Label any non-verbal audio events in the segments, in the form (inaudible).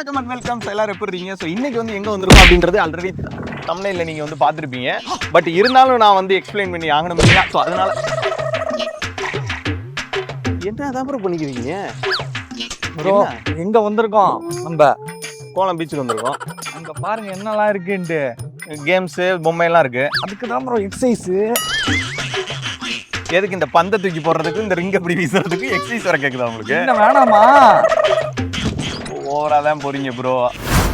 வணக்கம் and welcome எல்லாரும் எப்படி இருக்கீங்க? ஸோ இன்னைக்கு வந்து எங்க வந்திருக்கோம் அப்படின்றது ஆல்ரெடி தமிழ்ல நீங்க வந்து பார்த்துருப்பீங்க. பட் இருந்தாலும் நான் வந்து எக்ஸ்பிளைன் பண்ணி ஆகணும் இல்லையா ஸோ அதனால என்ன தான் ப்ரோ பண்ணிக்கிறீங்க? ப்ரோ எங்க வந்திருக்கோம்? நம்ம கோலம் பீச்சுக்கு வந்திருக்கோம். அங்க பாருங்க என்னெல்லாம் இருக்குன்ட்டு. கேம்ஸு பொம்மையெல்லாம் இருக்கு. அதுக்கு தான் ப்ரோ எக்ஸசைஸ் எதுக்கு இந்த பந்தை தூக்கி போடுறதுக்கு இந்த ரிங் அப்படி வீசுறதுக்கு எக்ஸசைஸ் வர கேக்குதா உங்களுக்கு? என்ன வேணாமா? ஓவரா தான் போறீங்க ப்ரோ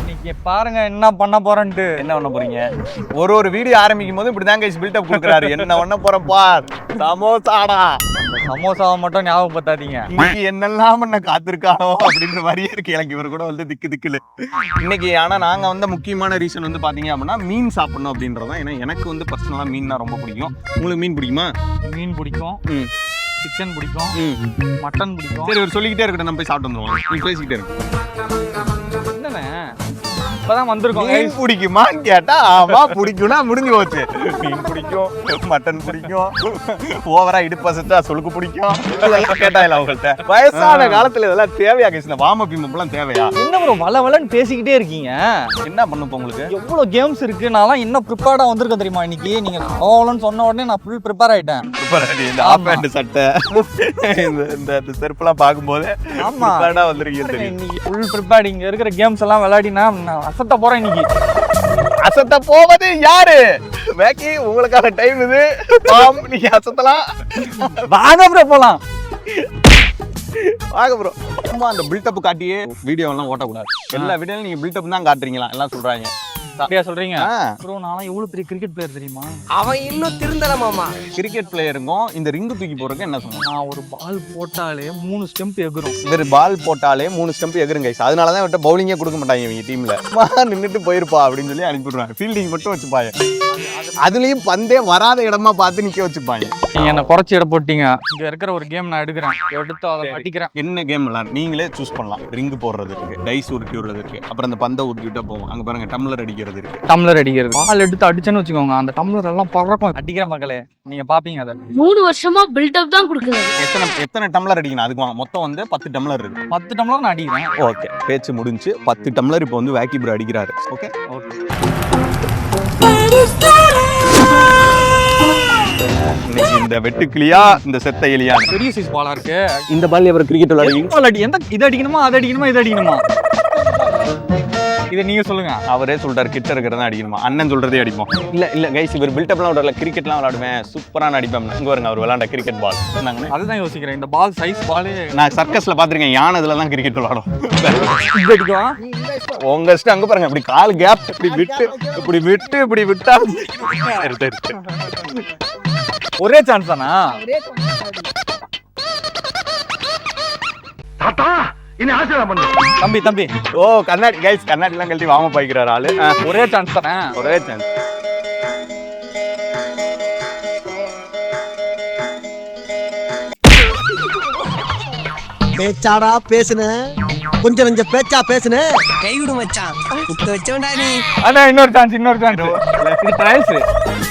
இன்னைக்கு பாருங்க என்ன பண்ண போறேன்ட்டு. என்ன பண்ண போறீங்க? ஒரு ஒரு வீடியோ ஆரம்பிக்கும் போது இப்படி தான் கைஸ் பில்டப் கொடுக்குறாரு. என்ன பண்ண போறேன் பார். சமோசாடா. சமோசாவை மட்டும் ஞாபகப்படுத்தாதீங்க. இன்னைக்கு என்னெல்லாம் பண்ண காத்திருக்கானோ அப்படின்ற மாதிரியே இருக்கு. எனக்கு இவர் கூட வந்து திக்கு திக்குல இன்னைக்கு ஆனா நாங்க வந்து முக்கியமான ரீசன் வந்து பாத்தீங்க அப்படின்னா மீன் சாப்பிடணும் அப்படின்றதான் ஏன்னா எனக்கு வந்து பர்சனலா மீன்னா ரொம்ப பிடிக்கும். உங்களுக்கு மீன் பிடிக்குமா? மீன் பிடிக்கும். சிக்கன் பிடிக்கும். மட்டன் பிடிக்கும். சரி இவர் சொல்லிக்கிட்டே இருக்கட்டும் நம்ம போய் சாப்பிட்டு வந்துருவோம். நீ பேசிக்கிட்டே இருக்கு என்னண்ணே இப்பதான் வந்திருக்கோம் மீன் பிடிக்குமான்னு கேட்டா ஆமா பிடிக்கும்னா முடிஞ்சு போச்சு. மீன் பிடிக்கும். மட்டன் பிடிக்கும். ஓவரா இடுப்பு அசத்தா சொலுக்கு பிடிக்கும். இதெல்லாம் கேட்டாயில அவங்கள்ட்ட வயசான காலத்துல இதெல்லாம் தேவையா கேஸ் வாம பிம்பம்லாம் தேவையா? என்ன ப்ரோ வள வளன்னு பேசிக்கிட்டே இருக்கீங்க? என்ன பண்ணும் உங்களுக்கு? எவ்வளவு கேம்ஸ் இருக்கு? நான்லாம் இன்னும் ப்ரிப்பேர்டா வந்திருக்கேன் தெரியுமா இன்னைக்கு? நீங்க அவ்வளோன்னு சொன்ன உடனே நான் ஃபுல் ப்ரிப்பேர் ஆயிட்டேன். சூப்பரா நீ இந்த ஆஃப் பேண்ட் சட்டை இந்த செருப்புலாம் பார்க்கும்போது ஆமா. ப்ரிப்பேர்டா வந்திருக்கீங்க தெரியும் இன்னைக்கு ஃபுல் ப்ரிப்பேர்ட் இங்க இருக்கிற கேம்ஸ் எல்லாம் விளையாடினா நான் அசத்த போறேன் இன்னைக்கு. அசத்த போவது யாரு? வேக்கி உங்களுக்கான டைம் இது. பாம் நீங்க அசத்தலாம். வாங்க ப்ரோ போலாம். வாங்க ப்ரோ சும்மா அந்த பில்டப் காட்டியே. வீடியோ எல்லாம் ஓட்டக்கூடாது. எல்லா வீடியோலும் நீங்க பில்டப் தான் காட்டுறீங்களா? எல்லாம் சொல்றாங்க. அப்படியா சொல்றீங்க? ப்ரோ நான்லாம் எவ்வளவு பெரிய கிரிக்கெட் பிளேயர் தெரியுமா? அவன் இன்னும் திருந்தல மாமா. கிரிக்கெட் பிளேயருக்கும் இந்த ரிங்கு தூக்கி போறதுக்கு என்ன சொன்னாங்க? நான் ஒரு பால் போட்டாலே மூணு ஸ்டெம்ப் எகுரும் இவர் பால் போட்டாலே மூணு ஸ்டெம்ப் எகிருங்க guys. அதனால தான் இவர்கிட்ட பவுலிங்கே கொடுக்க மாட்டாங்க இவங்க டீம்ல நின்றுட்டு போயிருப்பா அப்படின்னு சொல்லி அனுப்பிடுவாங்க ஃபீல்டிங் மட்டும் வச்சுப்பாங்க அதுலயும் பந்தே வராத இடமா பார்த்து நிக்க வச்சுப்பாங்க. நீங்க என்ன குறைச்சி இட போட்டீங்க. இங்க இருக்கிற ஒரு கேம் நான் எடுக்கிறேன். எடுத்து அதை அடிக்கிறேன் என்ன கேம் விளாட நீங்களே சூஸ் பண்ணலாம். ரிங்கு போடுறது இருக்கு டைஸ் உருட்டி விடுறது இருக்கு அப்புறம் அந்த பந்தை உருட்டி விட்டா போவோம் அங்க பாருங்க டம்ளர் அடிக்கிறது இருக்கு. டம்ளர் அடிக்கிறது. பால் எடுத்து அடிச்சேன்னு வச்சுக்கோங்க அந்த டம்ளர் எல்லாம் பறக்கும். அடிக்கிற மக்களே நீங்க பாப்பீங்க அதை. மூணு வருஷமா பில்டப் தான் கொடுக்குது. எத்தனை எத்தனை டம்ளர் அடிக்கணும்? அதுக்கு வாங்க மொத்தம் வந்து பத்து டம்ளர் இருக்கு. பத்து டம்ளர் நான் அடிக்கிறேன். ஓகே பேச்சு முடிஞ்சு பத்து டம்ளர் இப்போ வந்து வேக்கி ப்ரோ அடிக்கிறாரு. ஓகே இன்னைக்கு இந்த வெட்டுக்கிளியா இந்த செத்த எலியா? பெரிய சைஸ் பாலா இருக்கு. இந்த பால் எவர் கிரிக்கெட் விளையாடுவீங்க. பால் அடி எந்த இது அடிக்கணுமா அது அடிக்கணுமா இது அடிக்கணுமா? இதை நீங்க சொல்லுங்க. அவரே சொல்றாரு கிட்ட இருக்கிறதா அடிக்கணுமா? அண்ணன் சொல்றதே அடிப்போம். இல்ல இல்ல கைஸ் இவர் பில்டப்லாம் விடல கிரிக்கெட்லாம் விளையாடுவேன். சூப்பரா நான் அடிப்பேன் இங்க வருங்க அவர் விளையாண்ட கிரிக்கெட் பால் என்னங்கண்ணே? அதுதான் யோசிக்கிறேன். இந்த பால் சைஸ் பால் நான் சர்க்கஸ்ல பாத்திருக்கேன் யானை இதுல தான் கிரிக்கெட் அடிக்குவா உங்க இஷ்டம் அங்க பாருங்க இப்படி கால் கேப் இப்படி விட்டு இப்படி விட்டு இப்படி விட்டா. ஒரே சான்ஸ் தானா? தம்பி தம்பி. ஓ கண்ணாடி. கைஸ் கண்ணாடி எல்லாம் கழட்டி வாம பாய்க்கிறாரு ஆளு. ஒரே சான்ஸ் தானே? ஒரே சான்ஸ் பேச்சாடா பேசுன. கொஞ்சம் கொஞ்சம் பேச்சா பேசுன. கை விடு மச்சான். குத்த வச்சோண்டா நீ. அண்ணா இன்னொரு சான்ஸ் இன்னொரு சான்ஸ் இது ட்ரையல்ஸ்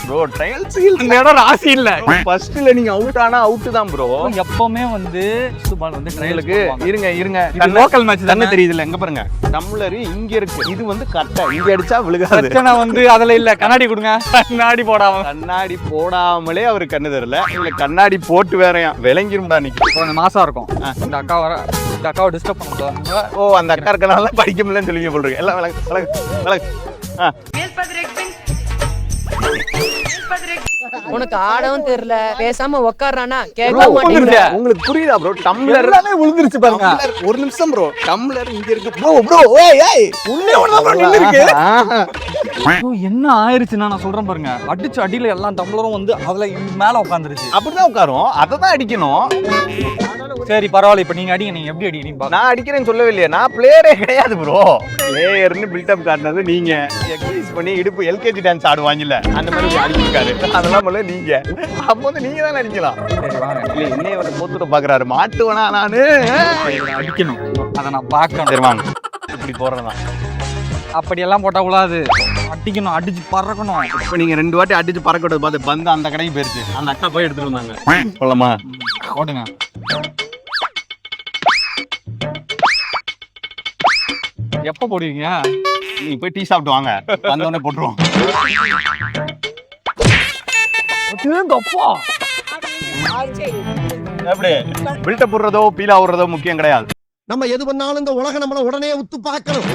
ப்ரோ ட்ரையல்ஸ் இந்த இடம் ராசி இல்ல. ஃபர்ஸ்ட்ல நீங்க அவுட் ஆனா அவுட் தான் ப்ரோ எப்பவுமே வந்து ஃபர்ஸ்ட் பால் வந்து ட்ரையலுக்கு இருங்க இருங்க. இது லோக்கல் மேட்ச் தானே தெரியுதுல எங்க பாருங்க. டம்ளர் இங்க இருக்கு. இது வந்து கரெக்டா இங்க அடிச்சா விழுகாது. பிரச்சனை வந்து அதுல இல்ல. கண்ணாடி கொடுங்க. கண்ணாடி போடாம. கண்ணாடி போடாமலே அவர் கண்ணு தெரியல. இல்ல கண்ணாடி போட்டு வேறையா விளங்கிரும்டா நிக்கு கொஞ்சம் மாசா இருக்கும். இந்த அக்கா வர இந்த அக்காவை டிஸ்டர்ப் பண்ண ஓ அந்த அக்கா இருக்கனால படிக்க முடியலன்னு சொல்லி போல் எல்லாம் விளக்கு விளக்கு விளக்கு. ஆ. உனக்கு ஆடவும் தெரியல. பேசாம உக்காடுறானா கேட்க மாட்டேங்கிற? உங்களுக்கு புரியுதா ப்ரோ? டம்ளர் எல்லாமே விழுந்துருச்சு பாருங்க. ஒரு நிமிஷம் ப்ரோ. டம்ளர் இங்க இருக்கு. ப்ரோ ப்ரோ ஏய் ஏய். உள்ளே இருக்கு. ஆஹா. ஐயோ, என்ன ஆயிருச்சுன்னா நான் சொல்றேன் பாருங்க. அடிச்சு அடியில எல்லா டம்ளரும் வந்து அதுல மேல உட்காந்துருச்சு அப்படிதான் உட்காரும். அதை தான் அடிக்கணும். சரி பரவாயில்ல இப்ப நீங்க அடிங்க நீங்க எப்படி அடிக்கிறீங்க நான் அடிக்கிறேன்னு சொல்லவே இல்லையா நான் பிளேயரே கிடையாது ப்ரோ பிளேயர்னு பில்டப் காட்டினது நீங்க. எக்ஸசைஸ் பண்ணி இடுப்பு எல்கேஜி டான்ஸ் ஆடுவாங்கல்ல அந்த மாதிரி அடிச்சிருக்காரு அதெல்லாம் பண்ணல நீங்க. அப்போ வந்து நீங்க தான் அடிக்கலாம். சரி வாங்க. இல்ல இன்னைய வந்து போத்துட்டு பாக்குறாரு. மாட்டுவனா நானு? அடிக்கணும். அதை நான் பார்க்கணும். சரி வாங்க. இப்படி போடுறதான் அப்படியெல்லாம் போட்டா கூடாது. அடிக்கணும் அடிச்சு பறக்கணும். இப்போ நீங்க ரெண்டு வாட்டி அடிச்சு பறக்க விட்டது பார்த்து பந்து அந்த கடைக்கு போயிருச்சு. அந்த அக்கா போய் எடுத்துட்டு வந்தாங்க. (laughs) சொல்லமா? போடுங்க. எப்ப போடுவீங்க? நீ போய் டீ சாப்பிட்டு வாங்க. வந்தோடனே போட்டுருவோம். அப்பா? எப்படி? பில்ட்ட போடுறதோ பீலா விடுறதோ முக்கியம் கிடையாது. நம்ம எது பண்ணாலும் இந்த உலகம் நம்மள உடனே உத்து பார்க்கணும்.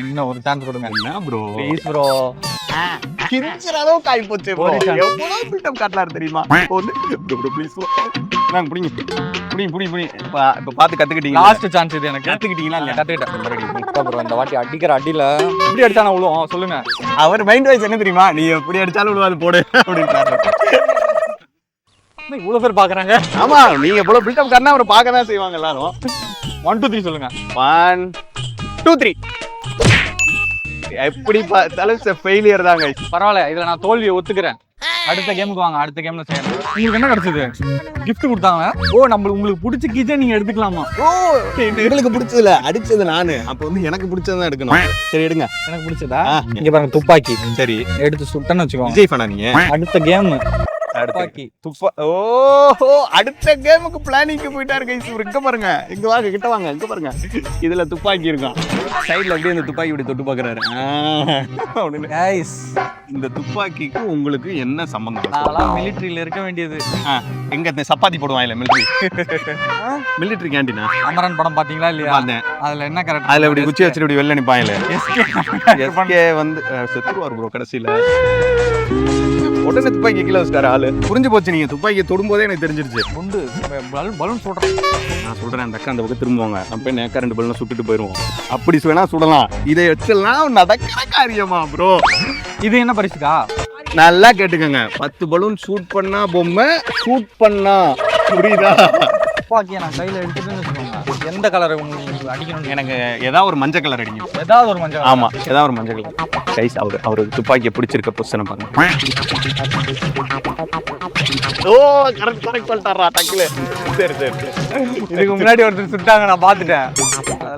இன்னும் ஒரு சான்ஸ் கொடுங்க. என்ன ப்ரோ ப்ளீஸ் ப்ரோ கிரிஞ்சிற அளவுக்கு ஆகி போச்சு. எவ்வளவு பில்டப் காட்டலாரு தெரியுமா? வந்து bro. நாங்க புடிங்க. புடிங்க புடிங்க புடிங்க. இப்ப பார்த்து கத்துக்கிட்டீங்களா? லாஸ்ட் சான்ஸ் இது எனக்கு. கத்துக்கிட்டீங்களா இல்லையா? கத்துக்கிட்டேன். இந்த வாட்டி அடிக்கிற அடியில எப்படி அடிச்சானா விழுவோம். சொல்லுங்க. அவர் மைண்ட் வைஸ் என்ன தெரியுமா? நீ எப்படி அடிச்சாலும் விழுவாது போடு அப்படின்றாரு. என்ன இவ்வளவு பேர் பாக்குறாங்க? ஆமா நீங்க இவ்வளவு பில்டப் காட்டினா அவரை பார்க்க தான் செய்வாங்க எல்லாரும். ஒன் டூ த்ரீ சொல்லுங்க. ஒன் டூ த்ரீ எப்படி பார்த்தாலும் ஃபெயிலியர் தாங்க. பரவாயில்ல இதுல நான் தோல்வியை ஒத்துக்கிறேன். அடுத்த கேமுக்கு வாங்க அடுத்த கேம்ல செய்யணும் உங்களுக்கு என்ன கிடைச்சது? gift கொடுத்தாங்க ஓ நம்ம உங்களுக்கு பிடிச்ச கீச்சே நீங்க எடுத்துக்கலாமா? ஓ உங்களுக்கு பிடிச்சதுல அடிச்சது நானு. அப்ப வந்து எனக்கு பிடிச்சதான் எடுக்கணும். சரி எடுங்க. எனக்கு பிடிச்சதா? இங்க பாருங்க துப்பாக்கி. சரி. எடுத்து சுட்டேன்னு வச்சுக்கோங்க. விஜய் ஃபனா நீங்க? அடுத்த கேம் துப்பாக்கி. துப்பா ஓஹோ அடுத்த கேமுக்கு பிளானிங்க்கு போயிட்டாரு கைஸ் இங்க பாருங்க. இங்க வாங்க கிட்ட வாங்க இங்க பாருங்க. இதுல துப்பாக்கி இருக்கும். சைடுல அப்படியே இந்த துப்பாக்கி இப்படி தொட்டு பாக்குறாரு. (laughs) அப்படின்னு இந்த துப்பாக்கிக்கு உங்களுக்கு என்ன சம்பந்தம்? நான்லாம் மிலிட்டரியில இருக்க வேண்டியது. எங்க சப்பாத்தி போடுவான் இல்ல மிலிட்டரி மிலிட்டரி கேண்டீனா அமரன் படம் பாத்தீங்களா இல்லையா? பார்த்தேன் அதுல என்ன கரெக்ட் அதுல இப்படி குச்சி வச்சுட்டு இப்படி வெளில நிப்பான் இல்ல? எஸ்கே வந்து செத்துருவார் ப்ரோ கடைசியில. உடனே துப்பாக்கி கீழே வச்சிட்டாரு ஆளு. புரிஞ்சு போச்சு நீங்க துப்பாக்கியை தொடும்போதே எனக்கு தெரிஞ்சிருச்சு. குண்டு பலூன் சொல்றேன். நான் சொல்றேன் அந்த அக்கா அந்த பக்கம் திரும்புவாங்க. நம்ம போய் நேக்கா ரெண்டு பல்லும் சுட்டுட்டு போயிருவோம். அப்படி வேணா சுடலாம். இதை வச்செல்லாம் நடக்கிற காரியமா ப்ரோ இது என்ன பரிசுக்கா? நல்லா கேட்டுக்கோங்க. பத்து பலூன் ஷூட் பண்ணா பொம்மை ஷூட் பண்ணா புரியுதா? துப்பாக்கியை நான் கையில எடுத்துட்டு வச்சுக்கோங்க. எந்த கலர் உங்களுக்கு அடிக்கணும் எனக்கு ஏதாவது ஒரு மஞ்சள் கலர் அடிங்க. ஏதாவது ஒரு மஞ்சள் ஆமா ஏதாவது ஒரு மஞ்சள் கலர் கைஸ் அவர் அவர் துப்பாக்கியை பிடிச்சிருக்க பொசிஷனை பாருங்க. ஓ கரெக்ட் கரெக்ட் பண்ணிட்டாரா டக்குல சரி சரி இதுக்கு முன்னாடி ஒருத்தர் சுட்டாங்க நான் பாத்துட்டேன்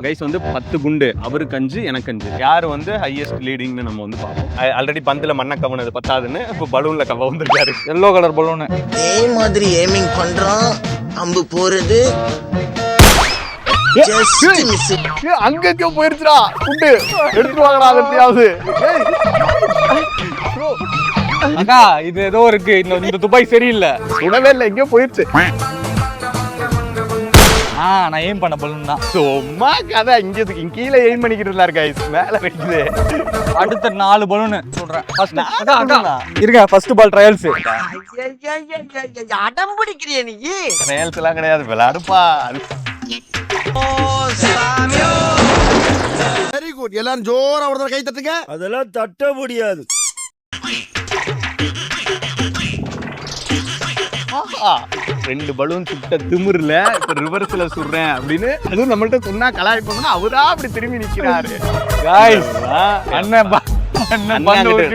கைஸ் வந்து பத்து குண்டு அவருக்கு அஞ்சு எனக்கு அஞ்சு. யார் வந்து ஹையஸ்ட் லீடிங்னு நம்ம வந்து பார்ப்போம். ஆல்ரெடி பந்துல மண்ணை கவனது பத்தாதுன்னு இப்போ பலூன்ல கவ வந்திருக்காரு. எல்லோ கலர் பலூனு அதே மாதிரி ஏமிங் பண்றான். அம்பு போறது. ஜஸ்ட் மிஸ் ஏய், அங்க எங்கேயோ போயிருச்சுடா. குண்டு. எடுத்துட்டு வாங்கடா அதை எப்படியாவது. அக்கா இது ஏதோ இருக்கு. இந்த இந்த துப்பாக்கி சரியில்லை. சுடவே இல்லை எங்கேயோ போயிருச்சு. ஆ நான் ஏம் பண்ண பலூன் தான். சும்மா கதை இங்க இருக்கு. கீழே எய்ம் பண்ணிக்கிட்டு இருந்தாரு கைஸ் மேல வைக்குது. அடுத்த நாலு பலூனு balloon-ஆ? இருங்க ஃபர்ஸ்ட் பால் ட்ரையல்ஸ் அடம் பிடிக்கிறிய நீ ரேல்ஸ் எல்லாம் கிடையாது விளையாடுப்பா வெரி குட் எல்லாரும் ஜோரா ஒரு தடவை கை தட்டுங்க அதெல்லாம் தட்ட முடியாது ரெண்டு பலூன் சுட்ட திமிர்ல இப்ப ரிவர்ஸ்ல சுடுறேன் அப்படின்னு அதுவும் நம்மள்ட்ட சொன்னா கலாய்ப்போம்னா அவரா அப்படி திரும்பி ஆஹ், அண்ணன்.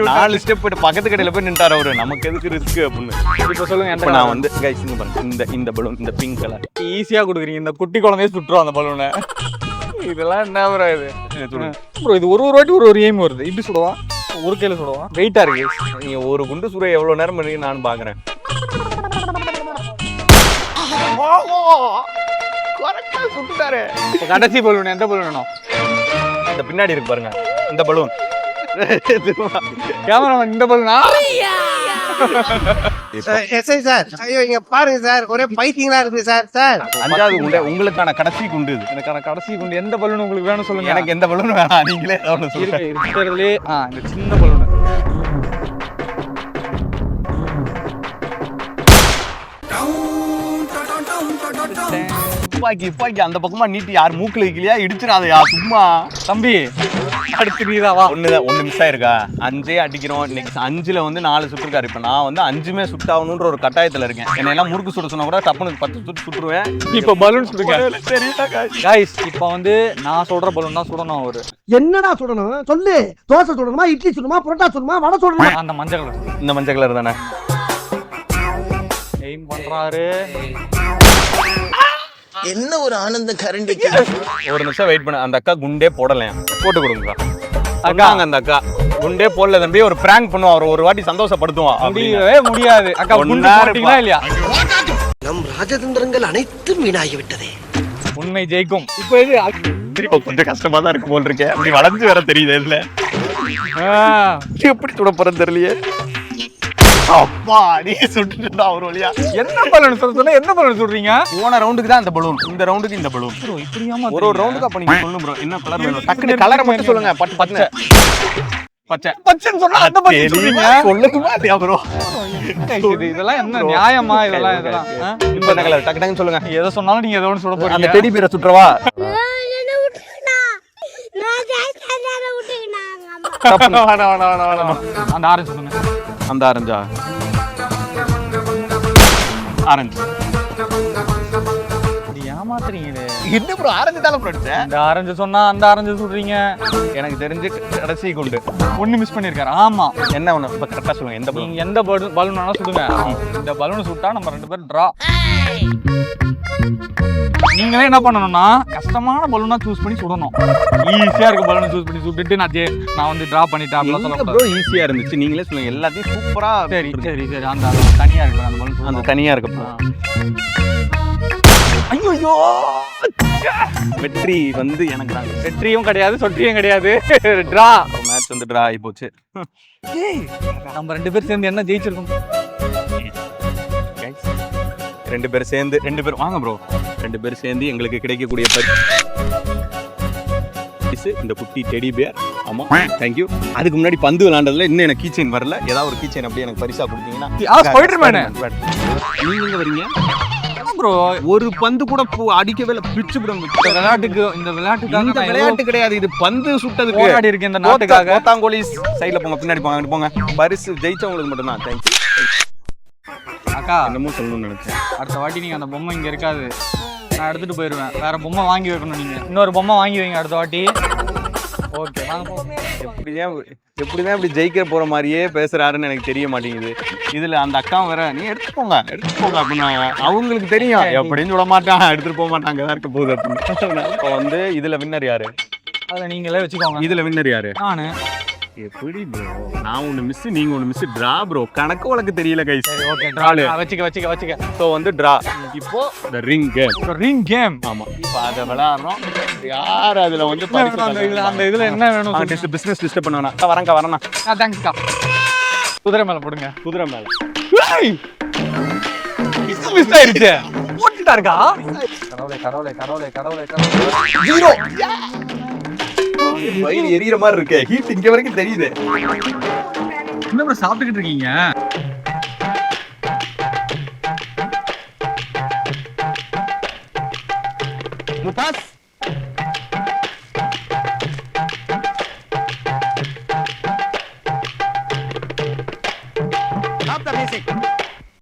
நாலு ஸ்டெப் பக்கத்து கடையில போய் நின்றாரு அவரு. நமக்கு எதுக்கு ரிஸ்க் அப்படின்னு. இப்ப சொல்லுங்க நான் வந்து கைஸ் இந்த இந்த பலூன் இந்த பிங்க் கலர் ஈஸியா கொடுக்குறீங்க. இந்த குட்டி குழந்தைய சுட்டுரும் அந்த பலூனை இதெல்லாம் என்ன ப்ரோ இது? ப்ரோ இது ஒரு ஒரு வாட்டி ஒரு ஒரு எய்ம் வருது. இப்படி சுடவா? ஒரு கையில சுடவா? வெயிட்டா இருக்கு நீங்க ஒரு குண்டு சுர எவ்வளவு நேரம் பண்ணி நான் பாக்குறேன். கரெக்டா சுட்டுட்டாரு கடைசி பலூன் எந்த பலூன் இந்த பின்னாடி இருக்கு பாருங்க. இந்த பலூன் கேமராமேன் இந்த பலூனா எஸ்ஐ சார் ஐயோ இங்க பாருங்க சார். ஒரே பைத்தியங்களா இருக்கு சார் சார். அஞ்சாவது குண்டு உங்களுக்கான கடைசி குண்டு இது. எனக்கான கடைசி குண்டு எந்த பலூன் உங்களுக்கு வேணும் சொல்லுங்க. எனக்கு எந்த பலூன் வேணாம் நீங்களே சொல்லுங்க. இருக்கிறதுலே இந்த சின்ன பலூன் துப்பாக்கி துப்பாக்கி அந்த பக்கமா நீட்டி யார் மூக்குல வைக்கலையா இடிச்சிடாதயா சும்மா. தம்பி அடுத்து நீதாவா ஒண்ணுதான் ஒண்ணு மிஸ் ஆயிருக்கா? அஞ்சே அடிக்கிறோம். இன்னைக்கு அஞ்சுல வந்து நாலு சுட்டுருக்காரு. இப்ப நான் வந்து அஞ்சுமே சுட்டாகணுன்ற ஒரு கட்டாயத்துல இருக்கேன். என்ன எல்லாம் முறுக்கு சுட சொன்னா கூட டப்புனு பத்து சுட்டு சுட்டுருவேன். இப்ப பலூன் சுடுங்க. காய்ஸ் இப்போ வந்து நான் சொல்ற பலூன் தான் சுடணும் அவரு. என்னடா சுடணும்? சொல்லு. தோசை சுடணுமா இட்லி சுடணுமா புரோட்டா சுடணுமா வடை சுடணுமா? அந்த மஞ்சள் கலர் இந்த மஞ்சள் கலர் தானே? எய்ம் பண்றாரு. என்ன ஒரு ஆனந்த கரண்டிக்கு ஒரு நிமிஷம் வெயிட் பண்ண. அந்த அக்கா குண்டே போடலையா போட்டு கொடுங்க. அக்காங்க அந்த அக்கா. குண்டே போடல தம்பி. ஒரு பிராங்க் பண்ணுவோம் அவர் ஒரு வாட்டி சந்தோஷப்படுத்துவோம். முடியவே முடியாது. அக்கா குண்டு. இல்லையா? நம் ராஜதந்திரங்கள் அனைத்தும் வீணாகி விட்டதே உண்மை ஜெயிக்கும். இப்போ இது கொஞ்சம் கஷ்டமா தான் இருக்கு போல் இருக்கேன் அப்படி வளைஞ்சு வேற தெரியுது இல்ல? எப்படி போறேன்னு தெரியலையே. அப்பா நீ சுட்டுட்டா ஒரு வழியா. என்ன பலன் சொல்ல? சொன்னா என்ன பலன் சொல்றீங்க போன ரவுண்டுக்கு தான் இந்த பலூன் இந்த ரவுண்டுக்கு இந்த பலூன் ப்ரோ இப்படியாமா ஒரு ஒரு ரவுண்டுக்கு அப்ப நீங்க சொல்லணும் ப்ரோ என்ன கலர் வேணும்? டக்குனு கலரை மட்டும் சொல்லுங்க. பட்டு பச்சை. பச்சை. பச்சைன்னு சொன்னா அந்த பச்சை சொல்றீங்க சொல்லுக்குமா இல்லையா ப்ரோ இது இதெல்லாம் என்ன நியாயமா? இதெல்லாம் இதெல்லாம்? இப்ப கலர். டக்கு டக்குன்னு சொல்லுங்க. எதை சொன்னாலும் நீங்க எதோ ஒன்று சொல்ல அந்த போறீங்க டெடி பீரை சுற்றவா. அந்த ஆரஞ்சு சொல்லுங்க. அந்த ஆரஞ்சா. ஆரஞ்சு. ஏமாத்துறீங்களே என்ன ப்ரோ ஆரஞ்சு தானே ப்ரோ இந்த ஆரஞ்சு சொன்னா அந்த ஆரஞ்சு சொல்றீங்க. எனக்கு தெரிஞ்சு கடைசி குண்டு. ஒண்ணு மிஸ் பண்ணிருக்காரு. ஆமா. என்ன ஒண்ணு? இப்ப கரெக்டா சொல்லுங்க. எந்த பலூன் எந்த பலூன் பலூன் வேணா சுடுங்க. இந்த பலூன் சுட்டா நம்ம ரெண்டு பேரும் டிரா நீங்களே என்ன பண்ணணும்னா கஷ்டமான பலூனா சூஸ் பண்ணி சுடணும். ஈஸியா இருக்க பலூனை சூஸ் பண்ணி சுட்டுட்டு நான் ஜெ- நான் வந்து டிரா பண்ணிட்டேன் அப்படிலாம் ப்ரோ ஈஸியா இருந்துச்சு. நீங்களே சொல்லுங்க. எல்லாத்தையும் சூப்பரா சரி சரி சரி. அந்த தனியா இருக்கு அந்த பலூன் அந்த தனியா இருக்கு ஐயோ வெற்றி வந்து எனக்கு தாங்க வெற்றியும் கிடையாது சொற்றியும் கிடையாது. (laughs) டிரா மேட்ச் வந்து டிரா ஆகி போச்சு. நம்ம ரெண்டு பேரும் சேர்ந்து என்ன ஜெயிச்சிருக்கோம்? ரெண்டு பேரும் சேர்ந்து ரெண்டு பேரும் வாங்க ப்ரோ ரெண்டு பேரும் சேர்ந்து எங்களுக்கு கிடைக்கக்கூடிய பரிசு. இந்த குட்டி டெடி பேர் ஆமா தேங்க்யூ அதுக்கு முன்னாடி பந்து விளையாண்டதுல இன்னும் எனக்கு கீச்சைன் வரல. ஏதாவது ஒரு கீச்சைன் அப்படியே எனக்கு பரிசா கொடுத்தீங்கன்னா ஆ, Spider-Man. நீங்க எங்க வரீங்க? ப்ரோ ஒரு பந்து கூட அடிக்கவே இல்லை. பிச்சு இந்த விளையாட்டுக்கு இந்த விளையாட்டுக்காக இந்த விளையாட்டு கிடையாது. இது பந்து சுட்டதுக்கு. போராடி இருக்கேன் இந்த நாட்டுக்காக. கோத்தாங்கோலிஸ் சைடுல போங்க பின்னாடி போங்க போங்க. பரிசு ஜெயிச்சவங்களுக்கு மட்டும்தான். தேங்க்யூ அக்கா என்னமோ சொல்லணும்னு நினைச்சேன். அடுத்த வாட்டி நீங்க அந்த பொம்மை இங்க இருக்காது. நான் எடுத்துட்டு போயிருவேன். வேற பொம்மை வாங்கி வைக்கணும் நீங்க. இன்னொரு பொம்மை வாங்கி வைங்க அடுத்த வாட்டி. ஓகே வாங்க. போங்க. எப்படிதான் எப்படிதான் இப்படி ஜெயிக்க போற மாதிரியே பேசுறாருன்னு எனக்கு தெரிய மாட்டேங்குது. இதுல அந்த அக்கா வேற நீ எடுத்துட்டு போங்க அப்படின்னாங்க அவங்களுக்கு தெரியும். எப்படின்னு சொல்ல மாட்டான் எடுத்துட்டு போக மாட்டாங்க தான் இருக்க போகுது அப்படின்னு. (laughs) இப்போ வந்து இதுல வின்னர் யாரு? அதை நீங்களே வச்சுக்கோங்க. இதுல வின்னர் யாரு? நானு. எப்படி ப்ரோ நான் ஒன்னு மிஸ் நீங்க ஒன்னு மிஸ் டிரா ப்ரோ கணக்கு வழக்கு தெரியல கைஸ் சரி ஓகே நாலு. வச்சுக்க வச்சுக்க வச்சுக்க. ஸோ வந்து டிரா இப்போ இந்த ரிங் ரிங் கேம் ஆமா. இப்போ அதை விளையாடுறோம். யார் அதுல வந்து அந்த இதுல அந்த இதுல என்ன வேணும் சொல்லுங்க. பிசினஸ் டிஸ்டர்ப் பண்ண வேணாம் வரேன்க்கா வரேண்ணா ஆ தேங்க்ஸ்க்கா குதிரை மேல போடுங்க. குதிரை மேல. மிஸ் ஆயிருச்சு. போட்டுட்டா இருக்கா கடவுளே கடவுளே கடவுளே கடவுளே. கடவுளே ஜீரோ வயிறு எரியற மாதிரி இருக்கு. ஹீட் இங்க வரைக்கும் தெரியுது. என்ன சாப்பிட்டுக்கிட்டு இருக்கீங்க? முத்தாஸ்